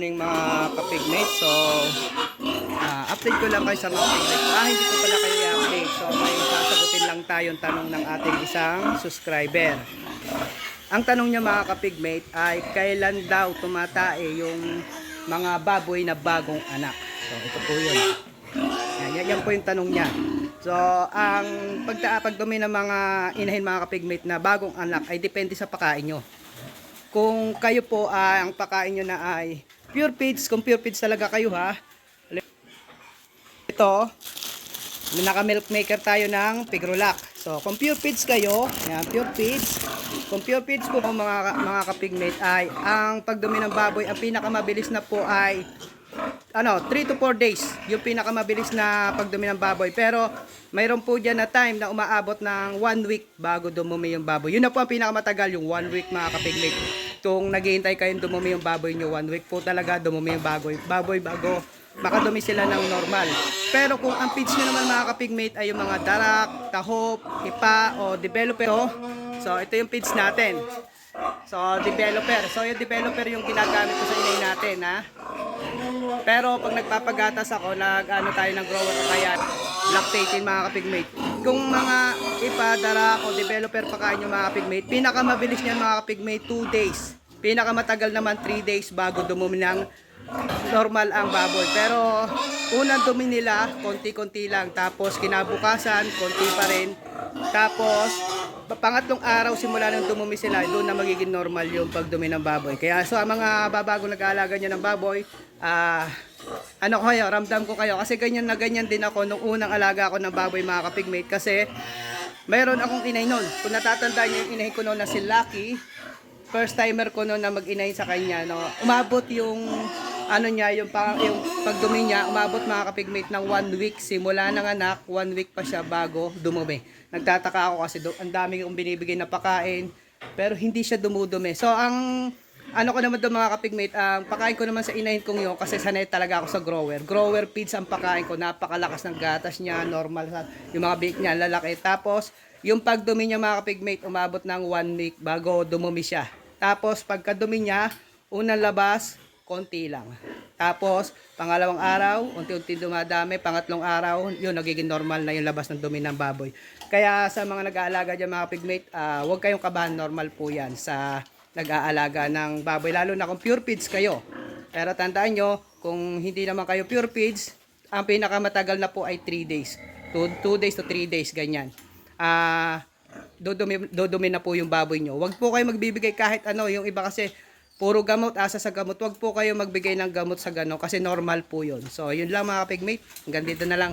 morning mga kapigmate. So, ah, update ko lang kayo sa mga pigmate. Ah, hindi ko pala kayo i-update. So, may sasagutin lang tayong tanong ng ating isang subscriber. Ang tanong niya mga kapigmate ay kailan daw tumatae yung mga baboy na bagong anak. So, ito po yun. Yan, yan, yan po yung tanong niya. So, ang pagta pagdumi ng mga inahin mga kapigmate na bagong anak ay depende sa pakain nyo. Kung kayo po ay ang pakain nyo na ay pure feeds, kung pure feeds talaga kayo ha. Ito, naka-milk maker tayo ng Pigrolac. So, kung pure feeds kayo, yan, pure feeds. Kung pure feeds po mga, mga kapigmate ay ang pagdumi ng baboy, ang pinakamabilis na po ay ano, 3 to 4 days yung pinakamabilis na pagdumi ng baboy. Pero mayroon po dyan na time na umaabot ng 1 week bago dumumi yung baboy. Yun na po ang pinakamatagal, yung 1 week mga kapigmate. Kung naghihintay kayong dumumi yung baboy nyo, 1 week po talaga dumumi yung baboy. Baboy bago makadumi sila ng normal. Pero kung ang feeds nyo naman mga kapigmate ay yung mga darak, tahop, ipa o developer, so ito yung feeds natin. So, developer. So, yung developer yung ginagamit ko sa inay natin, ha? Pero pag nagpapagatas ako, nag-ano tayo ng grower o kaya lactating mga kapigmate. Kung mga ipadara o developer pa kayo mga kapigmate, pinakamabilis niyan mga kapigmate 2 days. Pinakamatagal naman 3 days bago dumumi ng normal ang baboy. Pero unang dumi nila, konti-konti lang. Tapos kinabukasan, konti pa rin. Tapos pangatlong araw simula nang dumumi sila, doon na magiging normal yung pagdumi ng baboy. Kaya so ang mga babagong nag-aalaga niya ng baboy, ah ano ko kayo, ramdam ko kayo. Kasi ganyan na ganyan din ako nung unang alaga ako ng baboy mga kapigmate. Kasi mayroon akong inay noon. Kung natatandaan niyo yung inay ko noon na si Lucky, first timer ko noon na mag-inay sa kanya, no, umabot yung ano niya, yung, pa, yung pagdumi niya, umabot mga kapigmate ng one week. Simula ng anak, one week pa siya bago dumumi. Nagtataka ako kasi do, ang dami kong binibigay na pakain, pero hindi siya dumudumi. So, ang ano ko naman doon mga kapigmate, ang pakain ko naman sa inahin kong yun kasi sanay talaga ako sa grower. Grower feeds ang pakain ko, napakalakas ng gatas niya, normal, yung mga bake niya, lalaki. Tapos, yung pagdumi niya mga kapigmate, umabot ng one week bago dumumi siya. Tapos, pagkadumi niya, unang labas, konti lang. Tapos, pangalawang araw, unti-unti dumadami. Pangatlong araw, yun, nagiging normal na yung labas ng dumi ng baboy. Kaya sa mga nag-aalaga dyan mga pigmate, ah, huwag kayong kabahan, normal po yan sa nag-aalaga ng baboy. Lalo na kung pure feeds kayo. Pero tandaan nyo, kung hindi naman kayo pure feeds, ang pinakamatagal na po ay 3 days. 2 days to 3 days, ganyan. Ah, dodumi, dodumi na po yung baboy nyo. Huwag po kayo magbibigay kahit ano. Yung iba kasi, puro gamot, asa sa gamot. Huwag po kayo magbigay ng gamot sa gano'n kasi normal po yun. So, yun lang mga pigmate. Hanggang dito na lang.